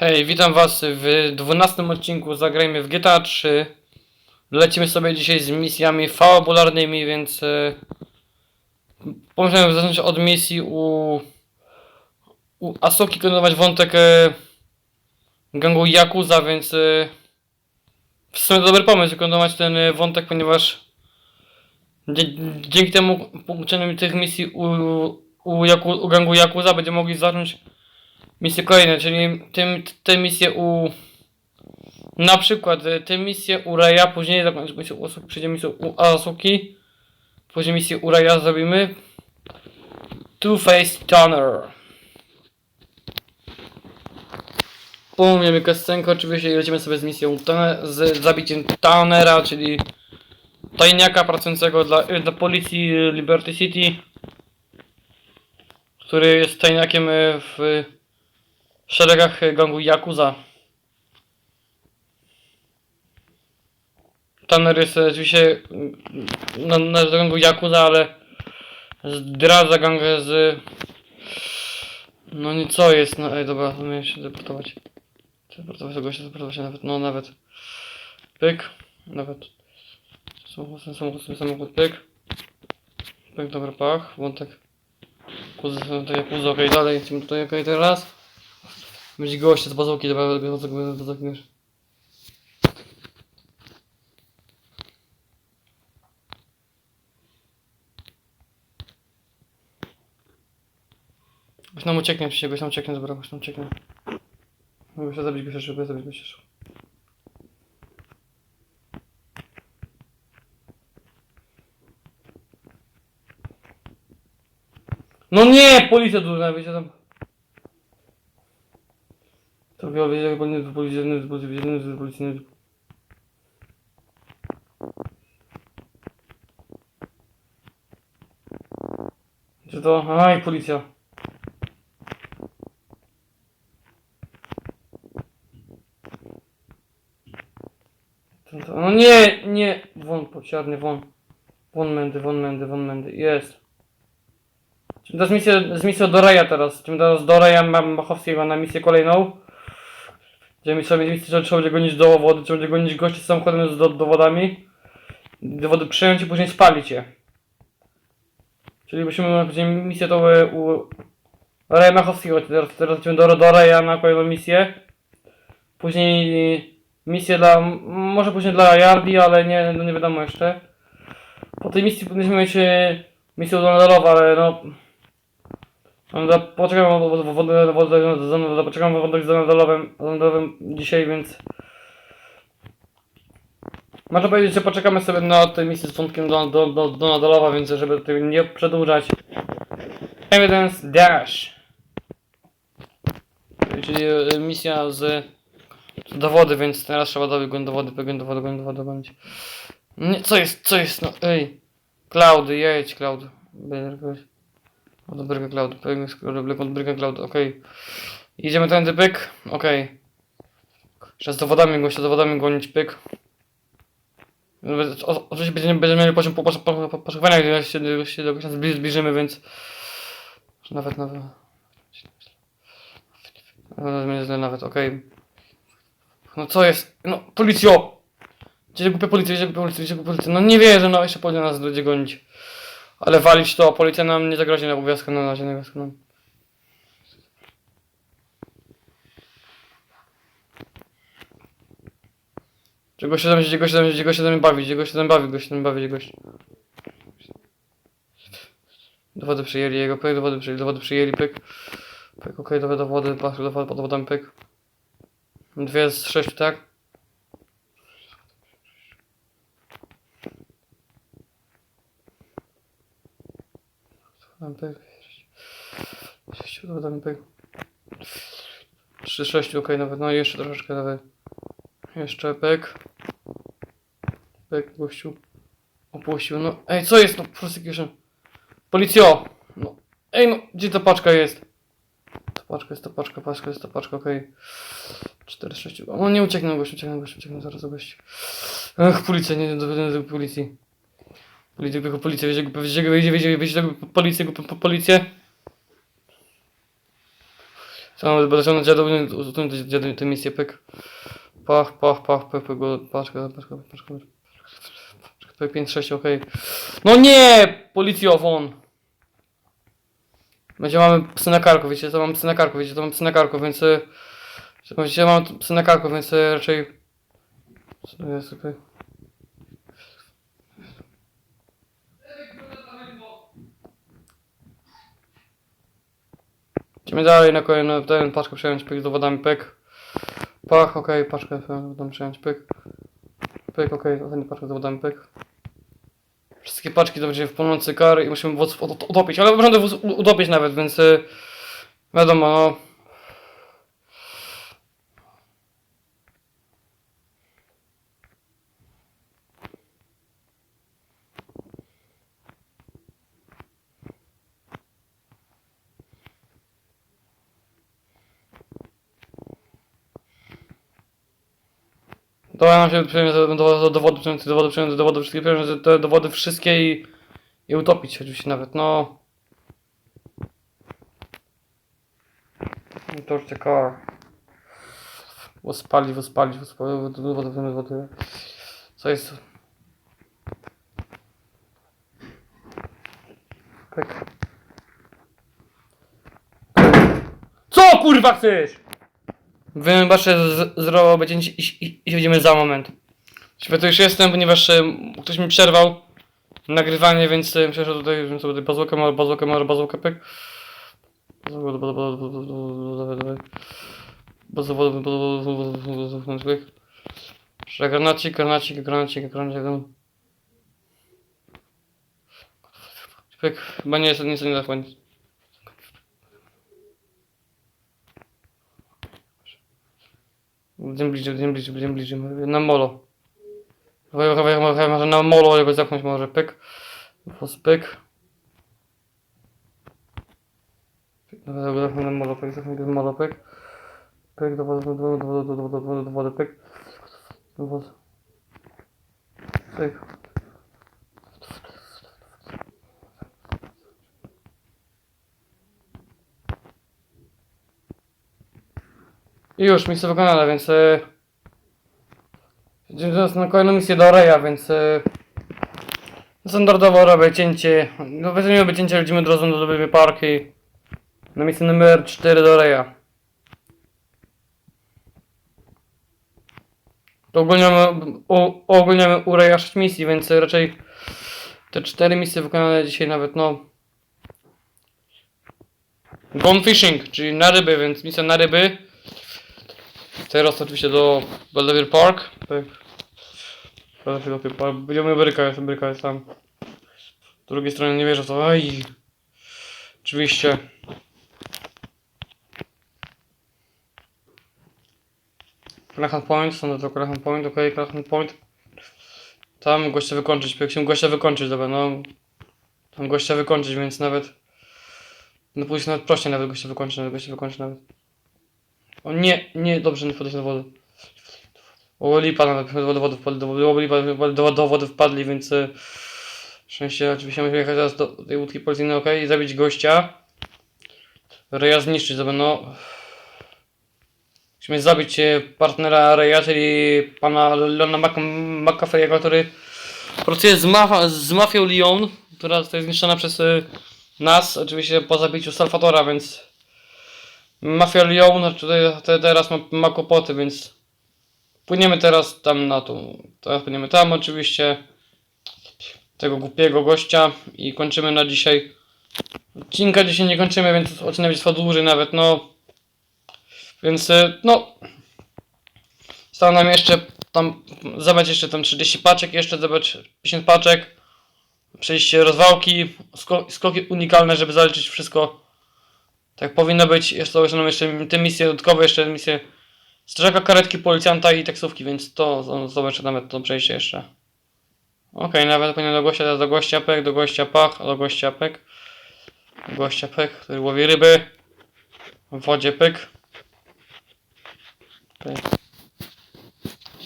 Hej, witam was w 12 odcinku Zagrajmy w GTA 3. Lecimy sobie dzisiaj z misjami fabularnymi, więc e, pomyślałem zacząć od misji u, u Asoki kontynuować wątek e, gangu Yakuza, więc e, w sumie dobry pomysł kontynuować ten wątek, ponieważ dzięki temu uczeniu tych misji u, u, u gangu Yakuza będziemy mogli zacząć misje kolejne, czyli tym, te misje u... Na przykład y, te misje u Raya, później zakończymy misję u Asuki, przejdziemy misję u Asuki, później misję u Raya zrobimy. Two-Face Turner. Umiemy kascenkę oczywiście i lecimy sobie z misją z zabiciem Turnera, czyli tajniaka pracującego dla, y, dla policji Liberty City, który jest tajniakiem y, w w szeregach e, gangu Yakuza. Tanner jest e, oczywiście mm, na, na gangu Yakuza, ale zdradza gang z... No nie co jest, no ej dobra, miałem się deportować. Deportować tego się, deportować się nawet, no nawet. Pyk, nawet. Samochód, samochód, samochód, pyk. Pyk, dobra, pach, wątek. Kuzy, to Yakuza, okej, dalej, lecimy tutaj, okej, teraz. Będzie goście z bazooki, dobra, bazooki, bazooki już. Goś nam ucieknie, przecież goś nam ucieknie, dobra, goś nam ucieknie. Mogę się zabić, goś się zabić, goś się. No nie! Policja duża, wiecie tam. Wiedzieć, jak to? Aj, policja. To- to- No nie, nie, won, pociarny, won. Won mędy, won mędy, won mędy, jest. Jest misja, z misją do Raya teraz. Czym teraz do Raya mam Machowskiego na misję kolejną. Gdzie mi sobie misję, że trzeba będzie gonić do wody, trzeba będzie gonić gości z samochodem z do, dowodami. Dowody przyjąć i później spalić je. Czyli musimy będziemy misję tą e, u Raya Machowskiego. Teraz, teraz lecimy do, do Raya na kolejną misję. Później misję dla, może później dla Yardi, ale nie, no nie wiadomo jeszcze. Po tej misji powinniśmy mieć e, misję Donaldalowa, ale no... Poczekam wodę, wodę, poczekam z Donaldalowym dzisiaj, więc... Można powiedzieć, że poczekamy sobie na tę misję z wątkiem do, do, do, Donaldalowa, więc żeby tego nie przedłużać. Evidence Dash. Czyli e, misja z dowody, więc teraz trzeba pewien dowody, pewien dowody gonić. Nie, co jest, co jest, no ej. Cloud, jedź Cloud. Będę jakoś. Od dobrego Cloud, pewien od dobrego Cloud, okej. Idziemy tędy, pyk, okej. Jeszcze z dowodami, go, z dowodami gonić, pyk. O- Oczywiście będziemy, będziemy mieli poziom po- po- po- po- poszukiwania, gdy się, gdy się do końca zbli- zbliżymy, więc... Nawet, nawet... Nawet, nawet, okej. No co jest? No, policjo! Gdzie głupia policja, gdzie głupia policja, gdzie głupia policja? No nie wierzę, no jeszcze policja nas będzie gonić. Ale walić to, policja nam nie zagrozi na obowiązku, na razie na obowiązku nam. Czego się tam, gdzie się tam, gdzie się tam bawi, gdzie się tam bawi, go się tam bawi, gość. Dowody przyjęli jego pyk, dowody przyjęli, dowody przyjęli pyk. Pyk, okej, okay, dowody, dowody, pod dowodami pyk. Dwie z sześciu, tak? Pyk. Sześciu dowodami pyk. Trzy, sześciu, okej, nawet, no i jeszcze troszeczkę nawet. Jeszcze pyk. Pyk, gościu. Opuścił, no. Ej, co jest, no, prosecution. Policjo! No. Ej, no, gdzie ta paczka jest? Ta paczka jest, ta paczka, paczka jest, ta paczka, okej. 4 z 6. O, nie ucieknę, gościu, ucieknę, gościu, ucieknę zaraz do gości. Ach, policja, nie, do, do policji. Policja, tylko policja, wiecie, wiecie, wiecie, wiecie, wiecie, wiecie, policję, po- po- policję. Chciałem będę ciągnąć dziadowi, dziadowi tę misję, pyk. Pach, pach, pach, pyk, pyk, go- paczka, paczka, paczka. Pyk, 5, 6, okej. No nie! Policjo, won! Będzie mamy psy na karku, wiecie, to mam psy na karku, wiecie, to mam psy na karku, więc... y, Wiecie, mam psy na karku, więc y, raczej... Jest, okej. Idziemy dalej na kolejny ten paczkę przejąć, pyk z dowodami, pyk. Pach, okej, paczkę z dowodami przejąć, pyk. Pyk, okej, ostatni paczkę z dowodami, pyk. Wszystkie paczki to będzie w płonący kar i musimy wóz ut- utopić, ale możemy wóz utopić nawet, więc y, wiadomo, no. Dobra, nam się przyjmie do, do, do dowodu, przyjąć przyjąć dowody, wszystkie, przyjąć te dowody wszystkie i, i utopić oczywiście nawet, no. To już spali, bo spali, wody, wody, wody, wody. Co jest? Co kurwa chcesz? Wybaczę, zrobię będzie i, i, i widzimy za moment. Świetnie już jestem, ponieważ e, ktoś mi przerwał nagrywanie, więc e, myślę, że tutaj bym sobie bazookę, mała bazookę, mała bazookę, pyk. Granacik, granacik, granacik, granacik, pyk. Chyba nie jest, nic nie da nic. Będziemy bliżej, będziemy bliżej, będziemy bliżej. Na molo. Może na molo jego zepchnąć może. Pyk. Fos, pyk. Pyk, Dobra, na molo, pyk, zepchnę na molo, pyk. Do wody, do wody, do wody, do wody, do wody, pyk. Do wody. Pyk. Już, misja wykonana, więc... Yy... Idziemy teraz na kolejną misję do Reja, więc... Yy... Standardowo robię cięcie. No weźmiemy robię cięcie, lecimy razu do Dobrymi Parki. Na misję numer 4 do Reja. To u, ogólnie mamy u Reja 6 misji, więc raczej te 4 misje wykonane dzisiaj nawet, no... Gone fishing, czyli na ryby, więc misja na ryby. Teraz oczywiście do Belvedere Park. Tak. Belvedere Park. Będziemy bryka, jest bryka jest tam. Z drugiej strony nie wierzę w to. Aj. Oczywiście. Clachan Point, są to Clachan Point, okej, okay, Point. Tam gościa wykończyć, się gościa wykończyć, dobra, no. Tam gościa wykończyć, więc nawet... No pójść nawet prościej nawet gościa wykończyć, nawet gościa wykończyć nawet. O nie, nie, dobrze, nie podejść do wody. O, lipa nawet, do wody wpadli, do lipa, do, do wody wpadli, więc... e, Szczęście, oczywiście musimy jechać teraz do tej łódki policyjnej, ok, i zabić gościa. Reja zniszczyć, żeby no... Musimy zabić e, partnera Reja, czyli pana Leona McAfee'ego, który pracuje z, maf z mafią Lyon, która zostaje zniszczona przez e, nas, oczywiście po zabiciu Salvatora, więc... Mafia Lyon, no tutaj te- teraz ma, ma kłopoty, więc płyniemy teraz tam na tą. Teraz płyniemy tam oczywiście. Tego głupiego gościa i kończymy na dzisiaj. Odcinka dzisiaj nie kończymy, więc odcinek będzie trwał dłużej nawet, no. Więc y, no. Zostało nam jeszcze tam zabrać jeszcze tam 30 paczek, jeszcze zabrać 50 paczek. Przejście rozwałki, sko skoki unikalne, żeby zaliczyć wszystko tak powinno być. To są jeszcze te misje dodatkowe, jeszcze misje strażaka, karetki, policjanta i taksówki, więc to zobaczę nawet to przejście jeszcze. Okej, nawet powinien do gościa, do gościa pek, do gościa pach, do gościa pek. Do gościa pek, który łowi ryby. W wodzie pyk. Okay.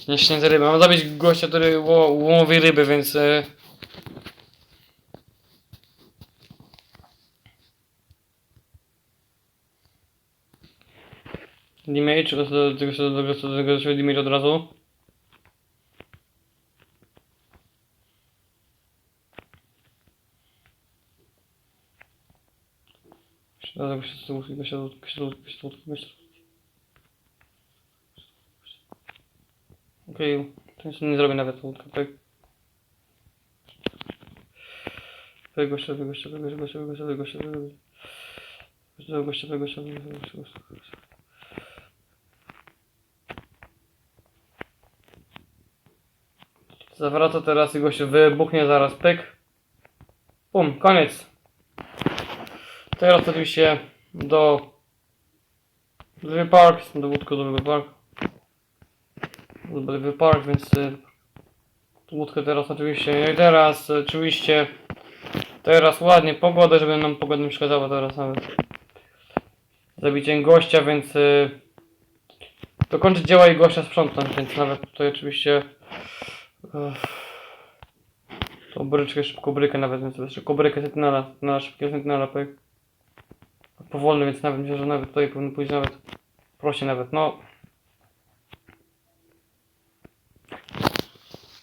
Nieśnięte ryby. Mam zabić gościa, który ło, łowi ryby, więc... y, Damage, czy do tego, tego, tego, tego, damage od razu? Dlatego się z łódki, gościa z łódki, gościa z łódki, gościa z łódki, gościa z łódki. Okej, to nic nie zrobię nawet łódkę, tak? Wy gościa, wy gościa, wy gościa, gościa, wy gościa, wy gościa, wy gościa. Gościa, gościa, wy gościa, wy gościa, wy gościa, gościa, gościa. Zawraca teraz i gościu wybuchnie zaraz, pyk. Bum, koniec. Teraz oczywiście do River Park, do łódką do River Park. Do River Park, więc y, łódkę teraz oczywiście, i teraz y, oczywiście teraz ładnie pogodę, żeby nam pogoda nie przeszkadzała teraz nawet. Zabiciem gościa, więc y, dokończyć dzieła i gościa sprzątnąć, więc nawet tutaj oczywiście. Tą bryczkę, szybką brykę nawet, więc szybką brykę sentinela, na szybkiego sentinela, pyk. Powolny, więc nawet myślę, że nawet tutaj powinno pójść nawet prościej nawet, no.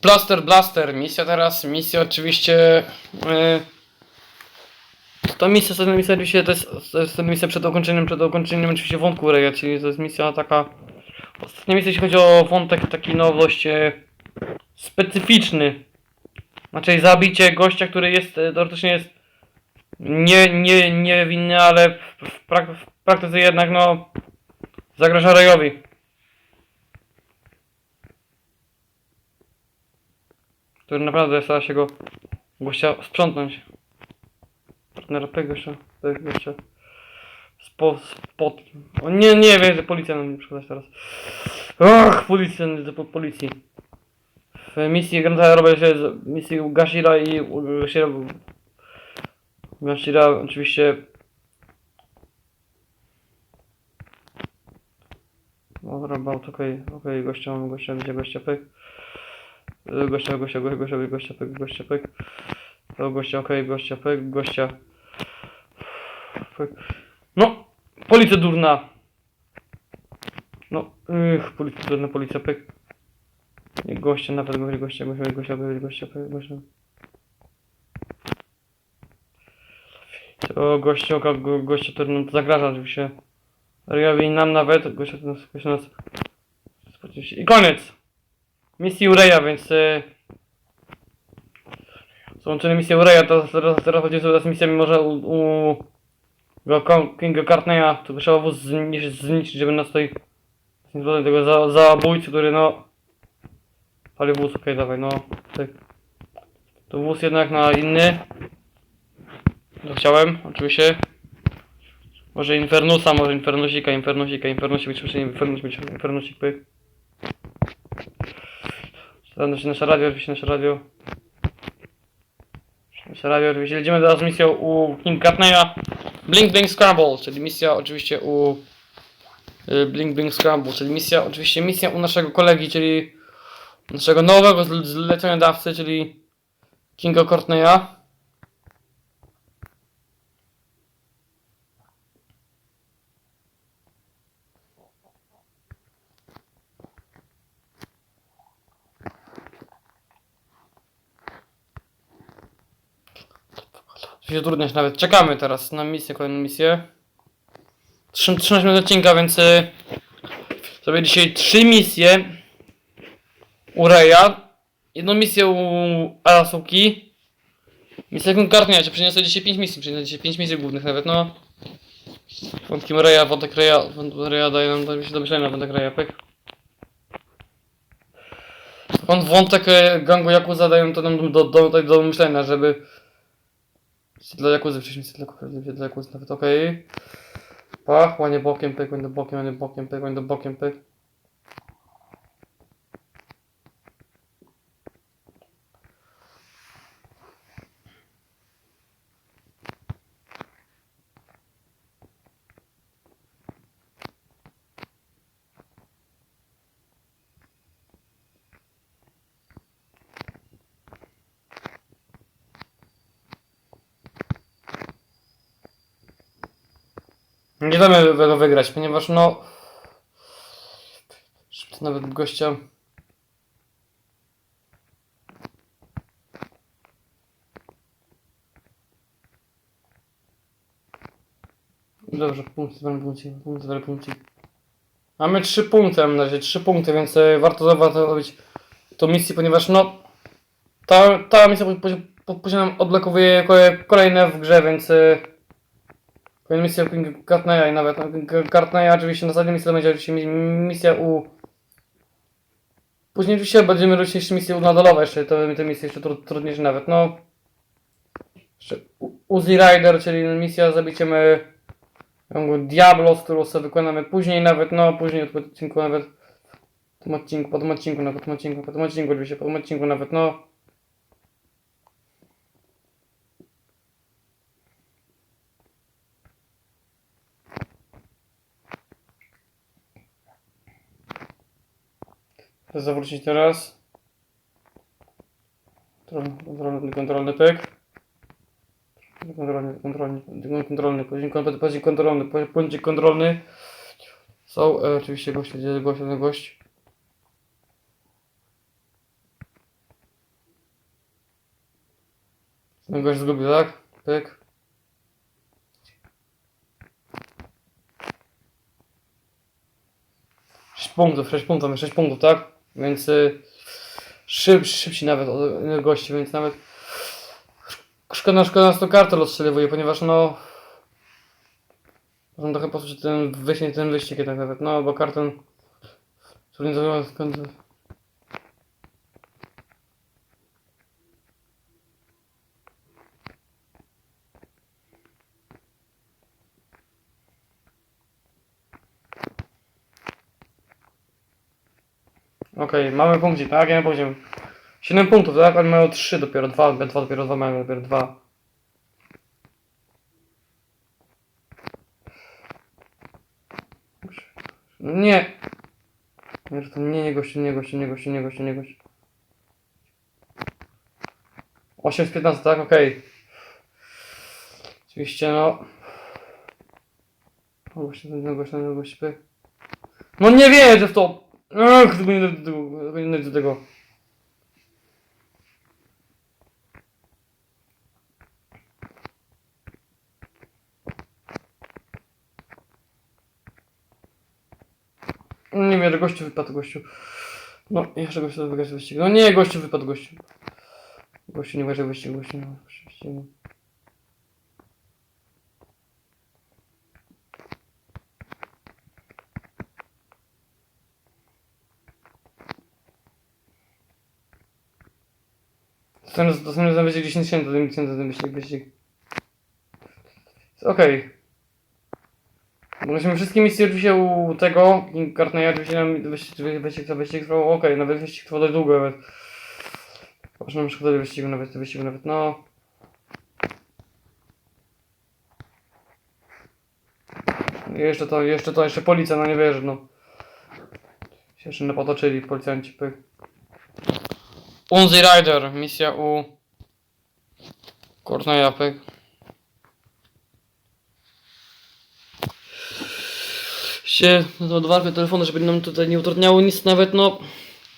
Plaster Blaster, misja teraz, misja oczywiście yy, to misja, to misja oczywiście to jest, to jest misja przed ukończeniem, przed ukończeniem oczywiście wątku Reja, czyli to jest misja taka ostatnia misja jeśli chodzi o wątek taki no dość e, specyficzny. Znaczy zabicie gościa, który jest e, teoretycznie jest nie, nie, niewinny, ale w, w, prak, w praktyce jednak no zagraża Rejowi. Który naprawdę stara się go gościa sprzątnąć. Partnera P gościa, P gościa. Nie, wiem, że policja nam nie przychodzi teraz. Och, policja, policji. W misji Granta robię się z misji Gashira i Gashira, Gashira oczywiście Dobra, bałt, okej, okej, gościa mamy, gościa, gdzie gościa pyk. Y, Gościa, gościa, gościa, gościa, gościa pyk, gościa pyk. To gościa, okej, gościa pyk, gościa. Pyk. No, policja durna. No, ych, policja durna, policja pyk. Gościa, nawet gościa, gościa, gościa, gościa, gościa, gościa. To gościa, go, go, gościa, to no, zagraża oczywiście. Riowi nam nawet, gościa, nas, gościa nas. I koniec! Misji Ureja, więc... Y... Złączone misje Ureja, to teraz, teraz chodzi teraz misjami może u... u... Kinga Cartneya, to trzeba wóz zniszczyć, zniszczyć, żeby nas tutaj... Nie tego za, zabójcy, który no... Pali wóz, okej, dawaj, no. To wóz jednak na inny. To chciałem, oczywiście. Może Infernusa, może Infernusika, Infernusika, Infernusik, być musi Infernus, być Infernusik, pyk. Nasze, nasze radio, oczywiście nasze radio. Nasze radio, oczywiście lecimy teraz z misją u King Cartneya. Blink Blink Scramble, czyli misja oczywiście u... y, Blink Blink Scramble, czyli misja, oczywiście misja u naszego kolegi, czyli naszego nowego zle- zleceniodawcy, czyli Kinga Courtneya. się trudność nawet. Czekamy teraz na misję, kolejną misję. Trzy- 13 minut odcinka, więc y, sobie dzisiaj trzy misje u Reja, jedną misję u Arasuki, misję konkretnie, ja przyniosę dzisiaj 5 misji, przyniosę dzisiaj 5 misji głównych nawet, no. Wątkiem Reja, wątek Reja, wątek Reja daje nam do do myślenia, wątek Reja, pyk. On wątek e, gangu Yakuza dają to nam do, do, do, do myślenia, żeby dla Jakuzy wcześniej, dla, dla Jakuzy nawet okej. Pach, łanie bokiem, pyk, łanie bokiem, łanie bokiem, łanie bokiem, pyk. Nie damy tego wygrać, ponieważ no... Nawet gościa. Dobrze, punkt, zbieramy punkcik, punkt, zbieramy punkcik. Mamy trzy punkty, mam na razie trzy punkty, więc e, warto, warto robić tą misję, ponieważ no ta, ta misja po- nam odblokowuje kole- kolejne w grze, więc e, kolejna misja u Gartneya i nawet no, Gartneya oczywiście na ostatniej misji będzie oczywiście mi- misja u Później oczywiście będziemy robić jeszcze misje nadalowe, jeszcze to te misje jeszcze tru, trudniejsze nawet, no. Jeszcze U- Uzi Rider, czyli misja z zabiciem e, jakby Diablos, którą sobie wykonamy później nawet, no później tym odcinku nawet w tym odcinku, po tym odcinku, no po tym odcinku, po tym odcinku oczywiście, po tym odcinku nawet, no zawrócić teraz. Kontrolny, kontrolny, kontrolny pyk. Kontrolny, kontrolny, kontrolny, poziom kon- poziom kontrolny, poziom kontrolny. Są e, oczywiście goście, gdzie gość, ten gość. Ten gość zgubił, tak? Pyk. Sześć punktów, 6 punktów, 6 punktów, tak? Więc y, szyb, nawet od innych gości, więc nawet szkoda, szkoda nas to kartę rozstrzeliwuje, ponieważ no można trochę posłuchać ten wyścig, ten wyścig jednak nawet, no bo karton zorganizował Okej, mamy punkcik, tak? Ja powiedziałem. 7 punktów, tak? Oni mają 3 dopiero, 2, 2 dopiero 2 mają dopiero 2. Nie! Nie, że to nie, nie gościu, nie gościu, nie gościu, nie gościu, nie gościu. 8 z 15, tak? Okej. Oczywiście, no. O, gościu, ten gościu, ten gościu, pyk. No nie wierzę w to! Ach, tylko nie do tego, nie do tego. Nie wiem, gościu wypadł, gościu. No, jeszcze gościu wygrać wyścig. No nie, gościu wypadł, gościu. Gościu nie wygrał wyścig, gościu nie. Dostałem, dostałem za wyścig 10 tysięcy, to 10 tysięcy ten wyścig, wyścig. Okej. Mogliśmy wszystkie misje oczywiście u tego Gartneya, oczywiście nam wyścig, wyścig za wyścig trwał, okej, nawet wyścig trwał dość długo, nawet. Wyścigu, nawet nawet, no. Jeszcze to, jeszcze to, jeszcze policja, no nie wierzę, no. Się jeszcze napotoczyli policjanci, pyk. Unzi Rider, misja u Korneja, pyk. się ładowarkę telefonu, żeby nam tutaj nie utrudniało nic nawet, no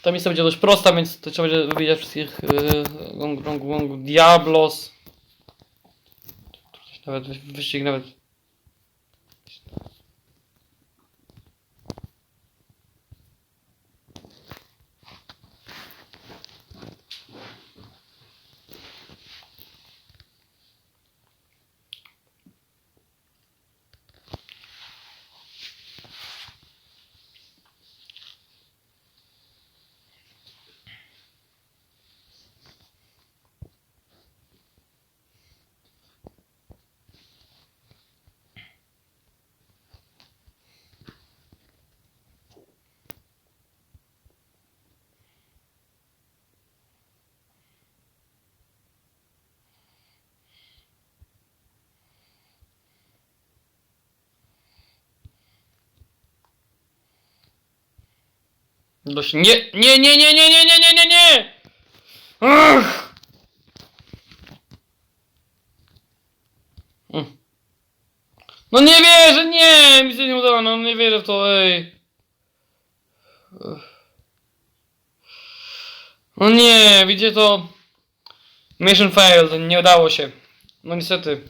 ta misja będzie dość prosta, więc to trzeba będzie wywiedzieć wszystkich yy, gong, gong, gong, Diablos nawet wy- wyścig nawet dość nie, nie, nie, nie, nie, nie, nie, nie, nie, nie! Ach! Mm. No nie wierzę, nie! Mi się nie udało, no nie wierzę w to, ej. No nie, widzicie to. Mission failed, nie udało się. No niestety.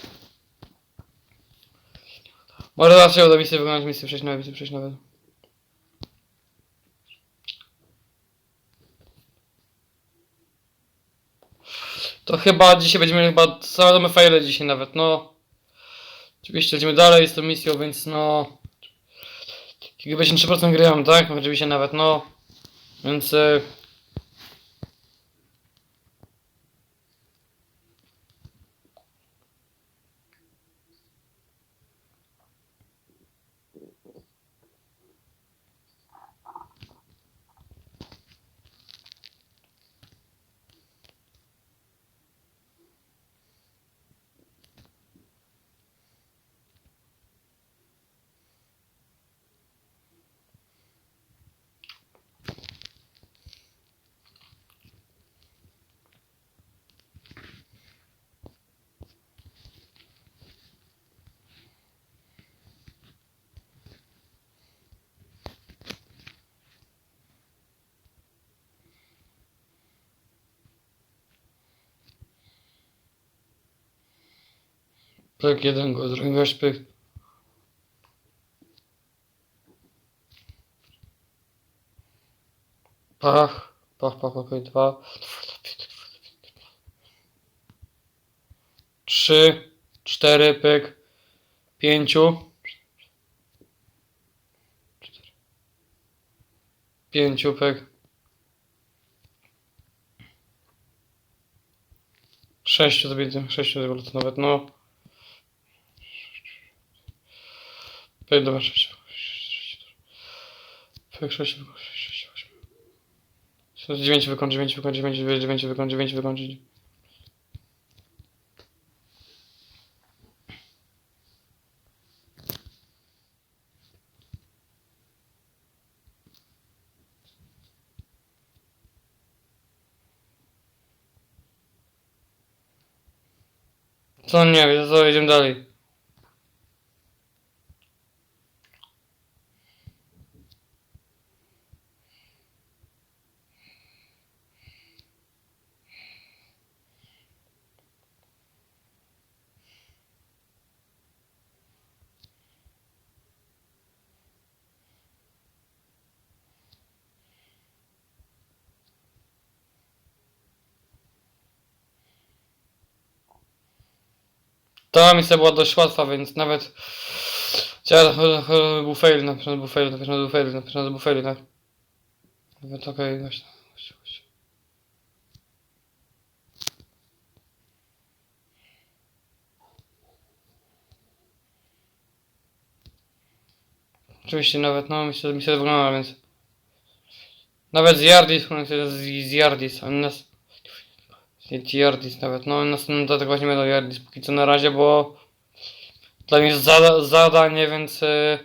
Może raz się uda misję wykonać, misję przejść nawet, misję przejść nawet. To chyba dzisiaj będziemy chyba same faile dzisiaj nawet, no. Oczywiście lecimy dalej z tą misją, więc no... Jakby 3% gry mam, tak? Oczywiście nawet, no. Więc... y, Pyk jeden go, drugi pyk. Pach, pach, pach, pach, dwa. Trzy, cztery, pyk. Pięciu. Pięciu, pyk. Sześciu zabitych, sześciu to nawet, no. Pyk, dobra, sześciu. Pyk, sześciu, sześciu, osiem. Dziewięć wykończ, dziewięć wykończ, dziewięć, dziewięć wykończ, dziewięć wykończ. Co nie, to jedziemy dalej. Ta misja była dość łatwa, więc nawet... Chciałem, był fail, na pewno był fail, na pewno był fail, na pewno był fail, tak? Nawet okej, właśnie. Oczywiście nawet, no, misja, misja wyglądała, więc... Nawet z Yardis, z, z Yardis, on nas... Z Yardis nawet, no, następnym dodatek właśnie będą Yardis, póki co na razie, bo... Dla mnie jest zada zadanie, więc... y,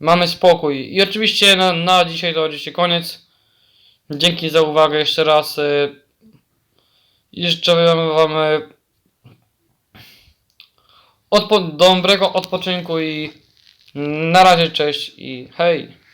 mamy spokój. I oczywiście na, na dzisiaj to oczywiście koniec. Dzięki za uwagę jeszcze raz. y, życzę wam, wam y, odpo dobrego odpoczynku i na razie cześć i hej.